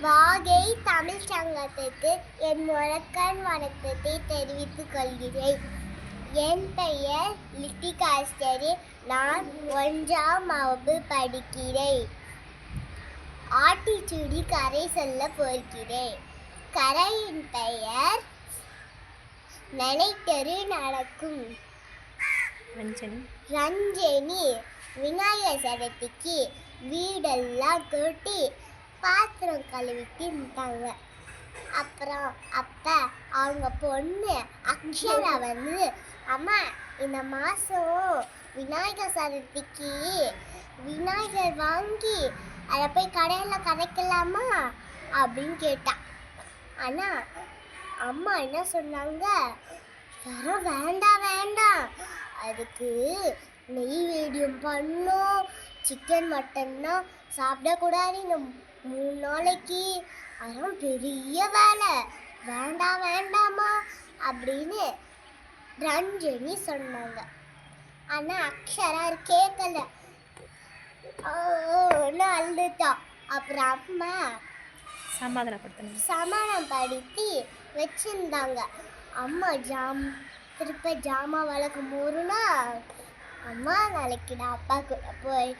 வாகை தமிழ் சங்கத்துக்கு என் முழக்கன் வணக்கத்தை தெரிவித்துக் கொள்கிறேன். என் பெயர் லிட்டிகாஸ்டரி நான் ஒன்றாம் வகுப்பு படிக்கிறேன். ஆட்டிச்சூடி கரை சொல்ல போகிறேன். கரையின் பெயர் நினைத்தரு நடக்கும். ரஞ்சனி. ரஞ்சனி. விநாயகர் சதுர்த்திக்கு வீடெல்லாம் கூட்டி பாத்திரம் கழுவிட்டு இருந்தாங்க அப்புறம் அப்ப அவங்க பொண்ணு அக்ஷரா வந்து அம்மா இந்த மாதம் விநாயகர் சதுர்த்திக்கு விநாயகர் வாங்கி அதை போய் கடையில் கரைக்கலாமா அப்படின்னு கேட்டா. ஆனால் அம்மா என்ன சொன்னாங்க வர வேண்டாம் வேண்டாம். அதுக்கு நெய்வேடியம் பண்ணும். சிக்கன் மட்டன்னா சாப்பிடக்கூடாது இந்த மூணு நாளைக்கு. அதெல்லாம் பெரிய வேலை. வேண்டாம் வேண்டாமா அப்படின்னு ரஞ்சனி சொன்னாங்க. ஆனால் அக்ஷரா கேட்கல ஒன்று அழுதுட்டா அப்புறம் அம்மா சமாதானப்படுத்தணும். சமாளம் படுத்தி வச்சிருந்தாங்க. அம்மா ஜாம் திருப்ப ஜாமா வளர்க்கும் போதுனா அம்மா நாளைக்கு நான் அப்பா கூட போய்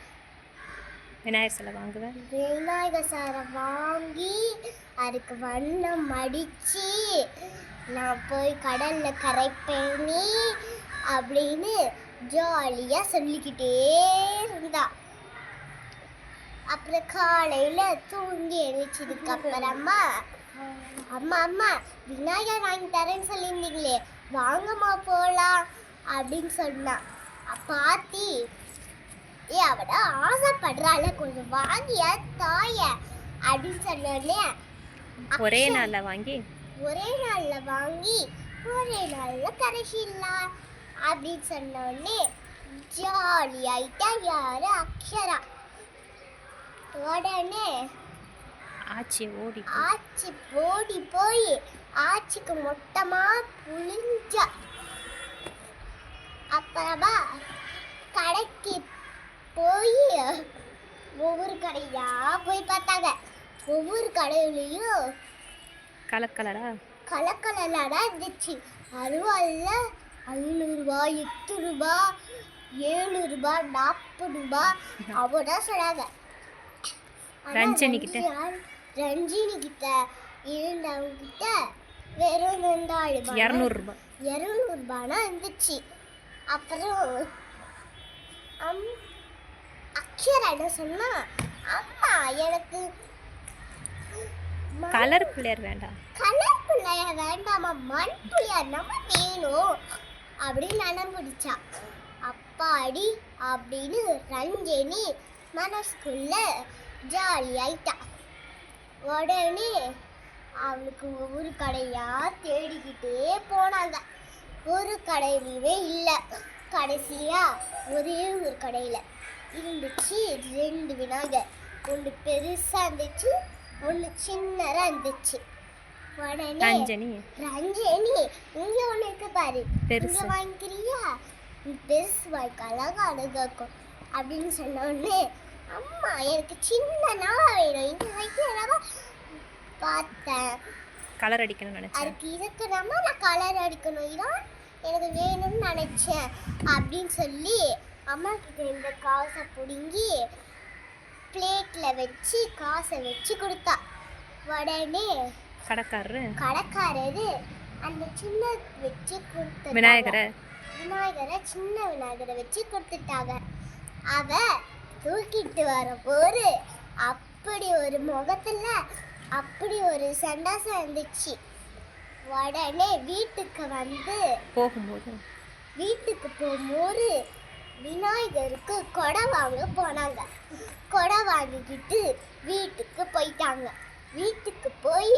விநாயகர் சிலை வாங்குவேன். விநாயகர் சாரை வாங்கி அதுக்கு வண்ணம் மடித்து நான் போய் கடலில் கரைப்பேனி அப்படின்னு ஜாலியாக சொல்லிக்கிட்டே இருந்தா. அப்புறம் காலையில் தூங்கி எழுச்சதுக்கு அப்புறமா அம்மா அம்மா விநாயகர் வாங்கி தரேன்னு சொல்லியிருந்தீங்களே வாங்கம்மா போகலாம் அப்படின்னு சொன்னான் பாத்தி ஏ அவட ஆசைப்படுறாள் கொஞ்சம் வாங்கிய தாய அப்படின்னு சொன்னோடனே ஒரே நாளில் வாங்கி? ஒரே நாள்ல வாங்கி ஒரே நாள்ல கரைச்சிடலாம் அப்படின்னு சொன்னோடனே ஜாலி ஆயிட்டா யாரு அக்ஷரா? உடனே ஆச்சி ஓடி ஆச்சி ஓடி போய் ஆச்சிக்கு மொத்தமா புளிஞ்சா அப்புறமா கடைக்கு போய் ஒவ்வொரு கடையா போய் பார்த்தாங்க. ஒவ்வொரு கடையிலையும் கலர் கலரா கலக்கலலாக இருந்துச்சு. அருவாளில் ஐநூறுரூபா எட்டு ரூபா ஏழு ரூபா நாற்பது ரூபா அவ்வளோதான் சொன்னாங்க. ரஞ்சனி கிட்ட? ரஞ்சி- ரஞ்சினி கிட்ட இருந்தவங்க கிட்ட வெறும் ரெண்டாயிரம் இரநூறுபா இரநூறுபானா இருந்துச்சு. அப்புறம் அம் அக்ஷரா என்ன சொன்னா அம்மா எனக்கு கலர் பிள்ளையர் வேண்டாம். கலர் பிள்ளைய வேண்டாமா மண் புள்ளையா நம்ம வேணும். அப்படின்னு நடம் பிடிச்சா அப்பாடி அப்படின்னு ரஞ்சனி மனசுக்குள்ள ஜாலி ஆயிட்டா. உடனே அவளுக்கு ஒவ்வொரு கடையா தேடிக்கிட்டே போனாங்க. ஒரு கடையிலவே இல்லை. கடைசியா ஒரே ஒரு கடையில் இருந்துச்சு ரெண்டு விநாயகர். ஒன்று பெருசாக இருந்துச்சு ஒன்று சின்னதாக இருந்துச்சு. உடனே ரஞ்சனி. ரஞ்சனி இங்க ஒண்ணு இருக்கு பாரு. இங்க வாங்கிக்கிறியா? பெருசு வாய்க்கு அழகா அழகாக்கும் அப்படின்னு சொன்ன உடனே அம்மா எனக்கு சின்னனா வேணும். இங்க வைக்கிறவா பார்த்தேன். கலர் அடிக்கணும்னு நினச்சேன். அதுக்கு இருக்கிறமா நான் கலர் அடிக்கணும். இதான் எனக்கு வேணும்னு நினச்சேன். அப்படின்னு சொல்லி அம்மா கிட்ட இந்த காசை பிடுங்கி பிளேட்டில் வச்சு காசை வச்சு கொடுத்தா. உடனே கடைக்காரரு? கடைக்காரரு அந்த சின்ன வச்சு கொடுத்த விநாயகரை? விநாயகரை சின்ன விநாயகரை வச்சு கொடுத்துட்டாங்க. அவ தூக்கிட்டு வரும்போது அப்படி ஒரு முகத்துல அப்படி ஒரு சண்டாசம் இருந்துச்சு உடனே வீட்டுக்கு வந்து போகும்போது? வீட்டுக்கு போகும்போது விநாயகருக்கு கொடை வாங்க போனாங்க. கொடை வாங்கிக்கிட்டு வீட்டுக்கு போயிட்டாங்க. வீட்டுக்கு போய்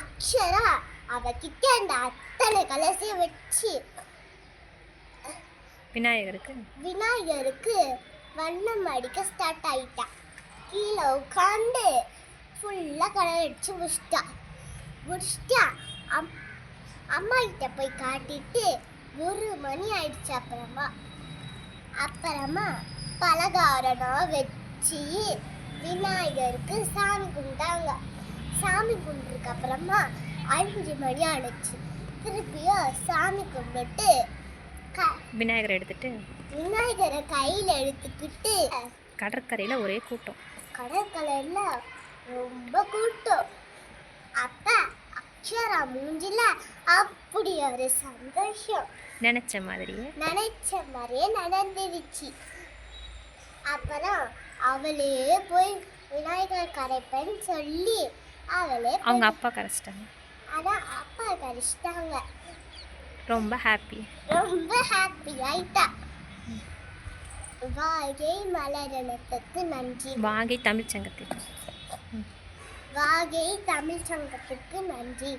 அக்ஷரா அவகிட்ட அந்த அத்தனை கலசையும் வச்சு விநாயகருக்கு? விநாயகருக்கு வண்ணம் அடிக்க ஸ்டார்ட் ஆயிட்டா கீழே உட்காந்து ஃபுல்லாக கலர் அடிச்சு முடிச்சிட்டா முடிச்சிட்டா அம் அம்மா கிட்ட போய் காட்டிட்டு ஒரு மணி ஆயிடுச்சு அப்புறமா அப்புறமா பலகாரம் வச்சு விநாயகருக்கு சாமி கும்பிட்டாங்க சாமி கும்பிட்டுக்கு அப்புறமா அஞ்சு மணி ஆணுச்சு திருப்பியும் சாமி கும்பிட்டு விநாயகரை எடுத்துட்டு விநாயகரை கையில் எடுத்துக்கிட்டு கடற்கரையில் ஒரே கூட்டம். கடற்கரையில் ரொம்ப கூட்டம். அப்ப அக்ஷரா மூஞ்சில அப்படி ஒரு சந்தோஷம். நினச்ச மாதிரியே. நினைச்ச மாதிரியே நடந்துருச்சு. அப்புறம் அவளே போய் விநாயகர் கரைப்பேன்னு சொல்லி அவளே அவங்க அப்பா கரைச்சிட்டாங்க. அதான் அப்பா கழிச்சிட்டாங்க ரொம்ப ஹாப்பி ரொம்ப ஹாப்பி ஆயிட்டா. வாகை மலரணத்துக்கு நன்றி. வாகை தமிழ் சங்கத்தில் வாகை தமிழ் சங்கத்துக்கு நன்றி.